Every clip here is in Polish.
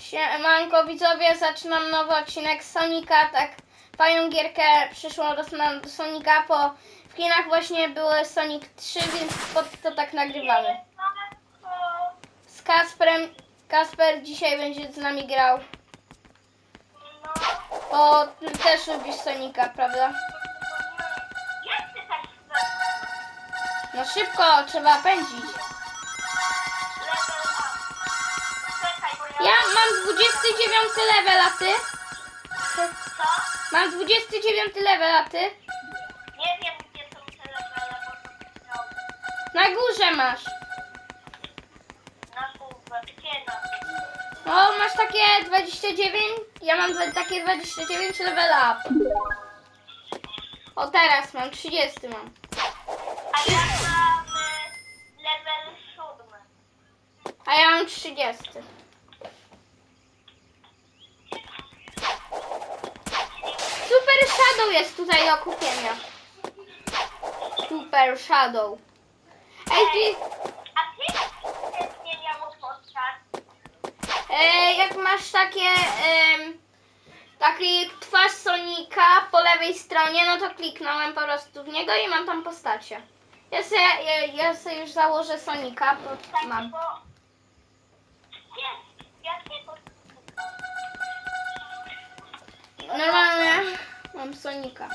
Siemanko widzowie, zaczynam nowy odcinek Sonika, tak fajną gierkę przyszło do, do Sonika, po w kinach właśnie były Sonic 3, więc pod to tak nagrywamy. Z Kasperem, Kasper dzisiaj będzie z nami grał, bo ty też lubisz Sonika, prawda? No szybko, trzeba pędzić. Ja mam 29 level, a ty? Co? Mam 29 level, a ty? Nie wiem, gdzie są te levele, bo to wziąłem. Na górze masz. Na głowę. Gdzie na No, masz takie 29, ja mam dwa- takie 29 level up. O, teraz mam, 30 mam. A ja mam y, level siódmy. A ja mam 30. Super Shadow jest tutaj do kupienia. Super Shadow. Ej, ty, A ty jak masz takie, em, taki twarz Sonika po lewej stronie, no to kliknąłem po prostu w niego i mam tam postacie. Ja sobie, ja, ja sobie już założę Sonika, bo mam. Normalnie mam Sonika.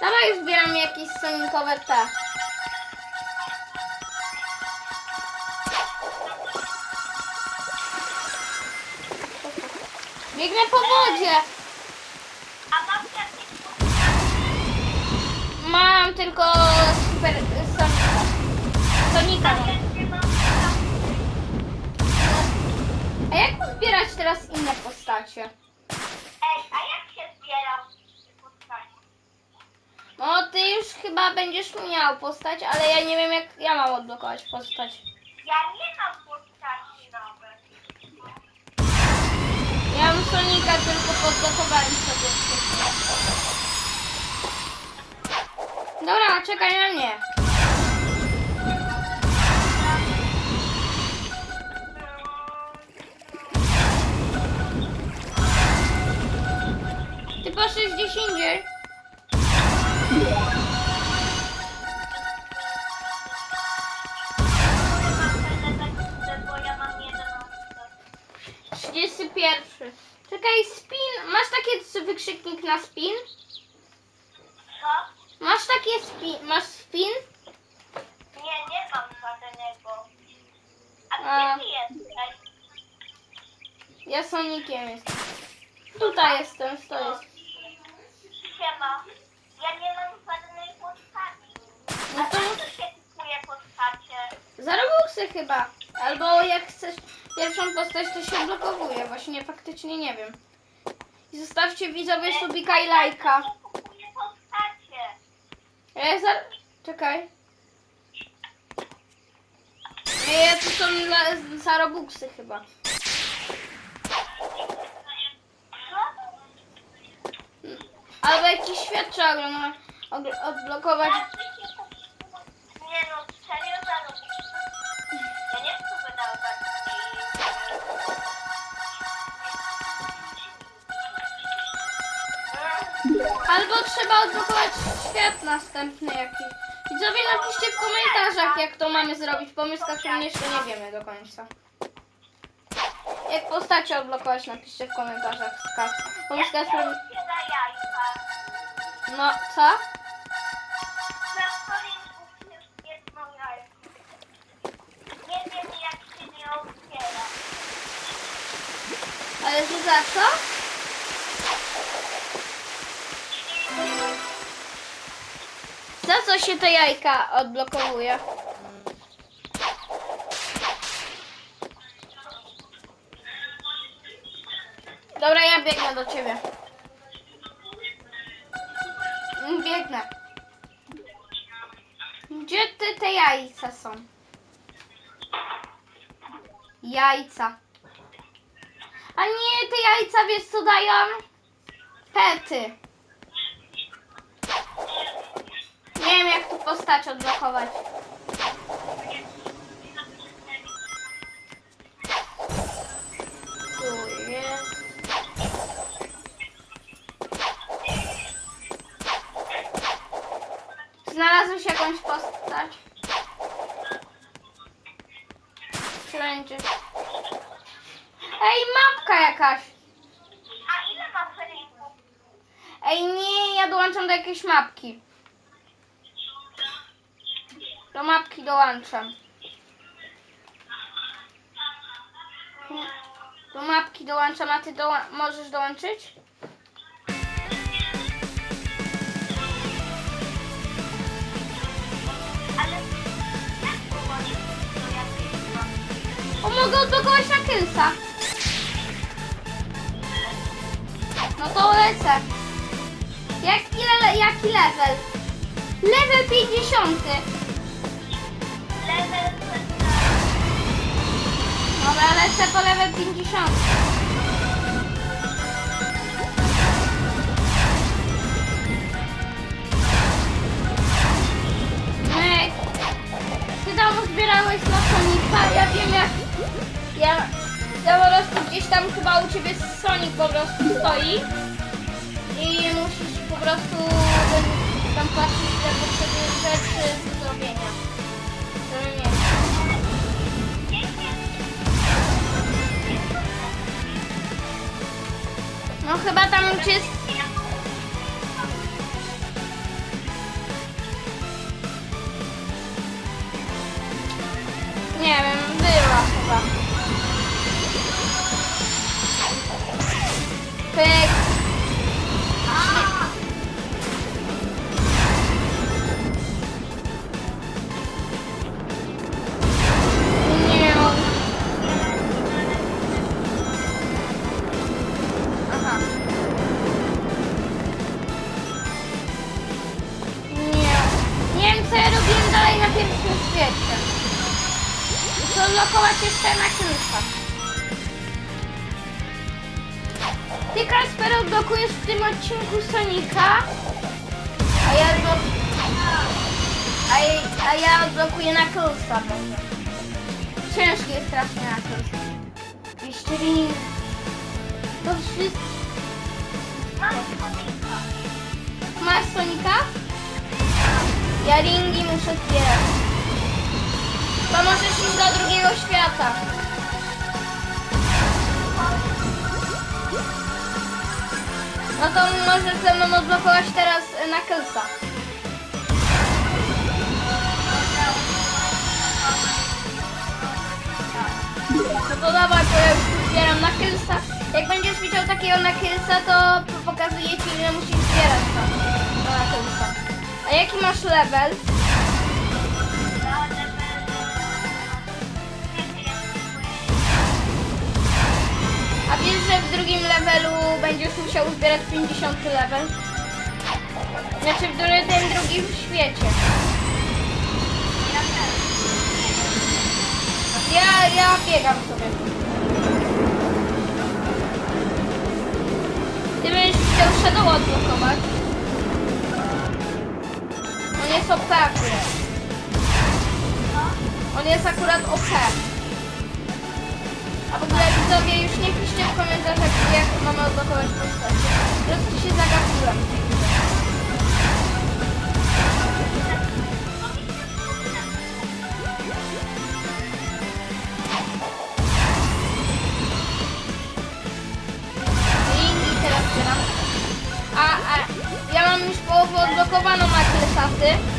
Dawaj zbieram jakieś Sonikowe te. Biegnę po wodzie. Mam tylko super Sonika. Sonika. A jak zbierać teraz inne postacie? Ej, a jak się zbiera postaci? No ty już chyba będziesz miał postać, ale ja nie wiem jak ja mam odblokować postać. Ja nie mam postaci nawet. Ja mam Sonika, tylko podblokowałem sobie. Dobra, czekaj na mnie. Ty poszłeś gdzieś indziej. Takie wykrzyknik na spin? Co? Masz takie spin. Masz spin? Nie, nie mam żadnego. A gdzie ty jesteś? Ja Sonikiem jestem. Tutaj jestem, to jest. Siema. Ja nie mam żadnej postaci. No A to to się kupuje postacie? za Robuxy chyba. Albo jak chcesz pierwszą postać, to się blokowuje. Właśnie faktycznie nie wiem. I zostawcie widzowie subika i lajka. Ja. Czekaj. Nie, to są dla, za Robuxy chyba. Albo jakiś świat trzeba ogl- odblokować. Trzeba odblokować świat następny jakiś. Widzowie napiszcie w komentarzach jak to mamy zrobić. Pomysł Kasper jeszcze nie wiemy do końca. Jak postacie odblokować napiszcie w komentarzach. Ska- Pomysł Ja Kasper... się na jajka. No co? Na stolinku jest Za co się te jajka odblokowuje? Dobra, ja biegnę do ciebie. Mm, Biegnę. Gdzie ty te jajca są? Jajca. A nie, te jajca wiesz co dają? Pety. Postać odblokować. Znalazłeś jakąś postać? Wszędzie. Ej, mapka jakaś. A ile ma Ej, nie, ja dołączam do jakiejś mapki. Do mapki dołączam. Do mapki dołączam, a ty możesz dołączyć? Jak? O, mogę odblokować na. No to lecę. Jaki, le- jaki level? Level 50. Dobra, lecę po level 50. Ej, ty tam zbierałeś na Sonika, ja wiem jak... Ja, ja po prostu gdzieś tam chyba u ciebie Sonic po prostu stoi i musisz po prostu tam patrzeć, ile potrzebujesz rzeczy do zrobienia. Żeby mieć. No chyba tam jest... Nie wiem, była chyba. Ty Kasper odblokujesz w tym odcinku Sonika, a ja odblok... a, a ja odblokuję na Knusa może. Ciężki jest strasznie na Knusa. Ring. To wszystko. Masz Sonika? Ja ringi muszę zbierać. To możesz iść do drugiego świata. No to możesz ze mną odblokować teraz na Kelsa. No to dawaj, bo ja już zbieram Kelsa. Jak będziesz widział takiego Kelsa, to pokazuję ci, ile musisz zbierać tam na. A jaki masz level? Że w drugim levelu będziesz musiał zbierać 50 level? Znaczy w dru- ten drugi w świecie. Ja, ja biegam sobie. Ty będziesz chciał Shadow odblokować. On jest OP. On jest akurat OP. A w ogóle widzowie już nie piszcie w komentarzach, jak mamy odblokować postacie. Po prostu się zagapiłem. teraz. A, a ja mam już połowę odblokowaną na klesaty.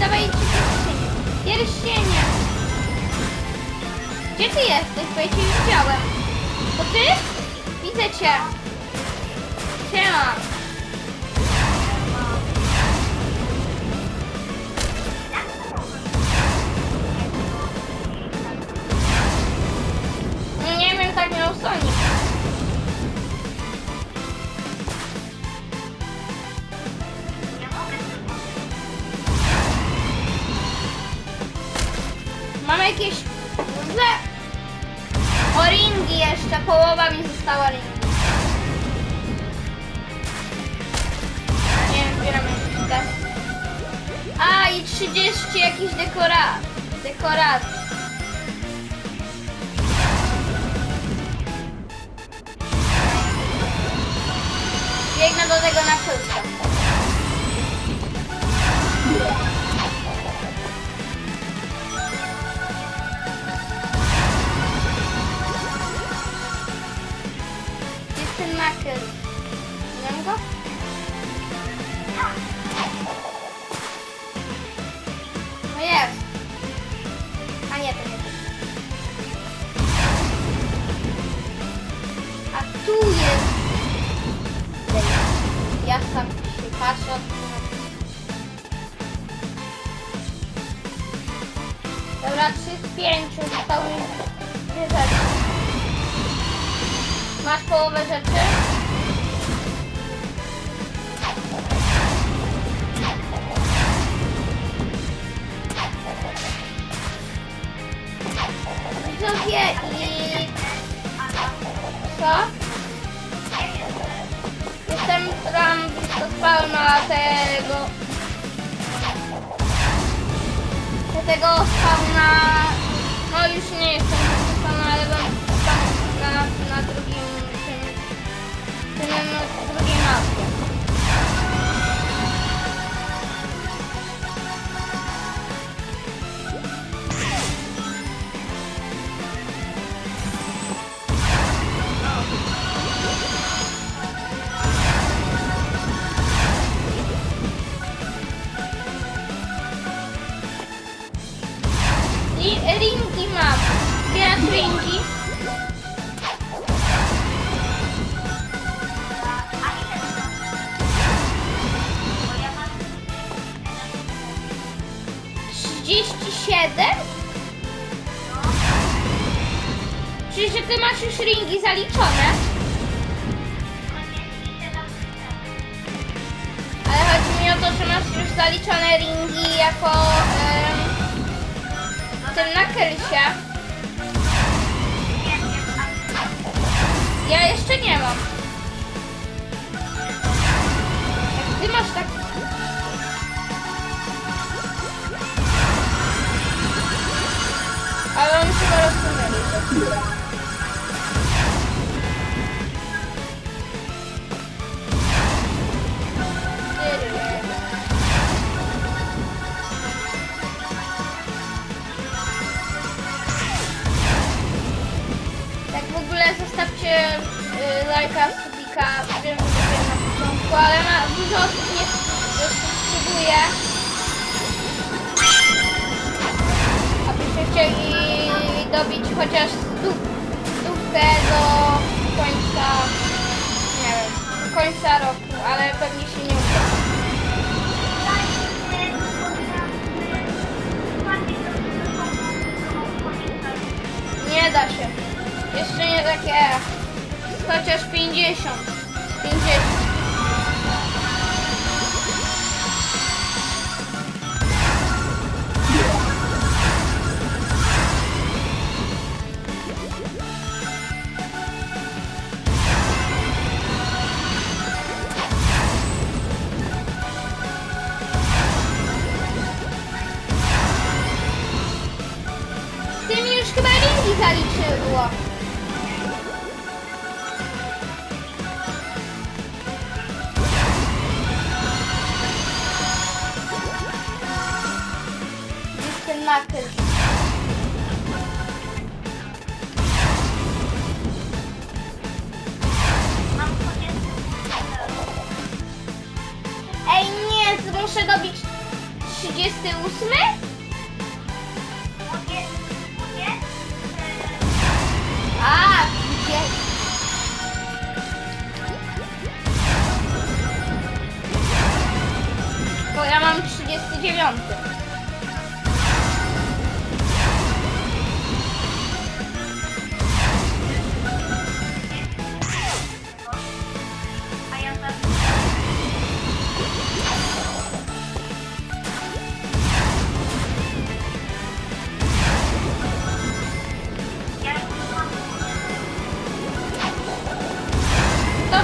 Dawajcie pierścienie. Pierścienie. Gdzie ty jesteś? Bo ja cię nie widziałem. To ty? widzę cię. Siema. Nie wiem, tak miał Sonic. Jakieś ringi jeszcze, połowa mi została ringi. Nie wiem, zbieram jakieś te. A i 30 jakichś dekorat. Dekoracji. Biegnę do tego na krótko. Ten nakel? Wiem go? No jest. A nie, to nie to. A tu jest. Ja sam się patrzę. Dobra, 3 z 5 zostały mi dwie rzeczy. Masz połowę rzeczy? Widzowie Czyli, że ty masz już ringi zaliczone? Ale chodzi mi o to, że masz już zaliczone ringi jako w tym na kelsie. Ja jeszcze nie mam. Jak ty masz tak... Ale on chyba rozumie. Ale pewnie się nie uda. Nie da się. Jeszcze nie takie. Chociaż 50. 50. chyba ringi zaliczyło. Jest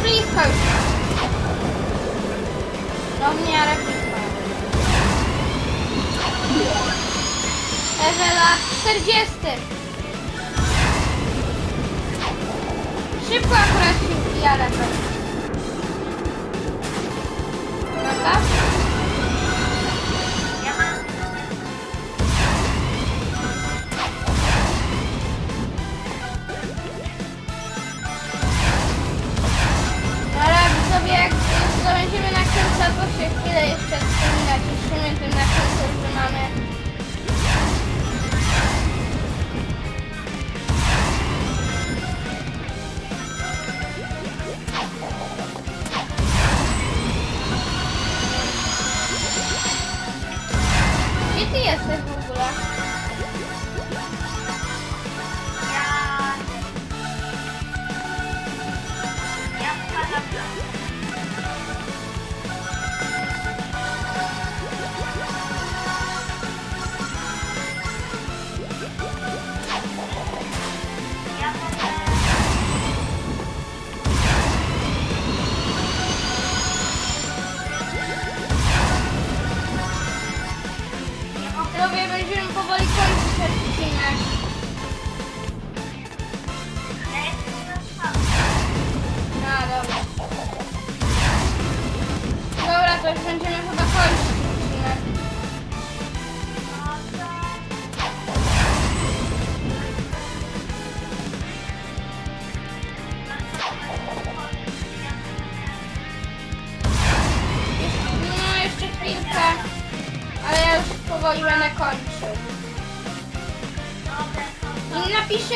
replikoj się. Do mnie replikoj. Ewela 40. Szybko akurat się wbija. Prawda? To się chwilę jeszcze wspominać w tym na końcu, że mamy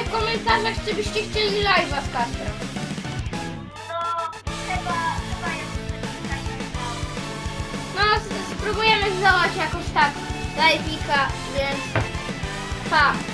napiszcie w komentarzach, czy byście chcieli live'a z Kasprem. No, spróbujemy zdołać jakoś tak live'ika, więc pa.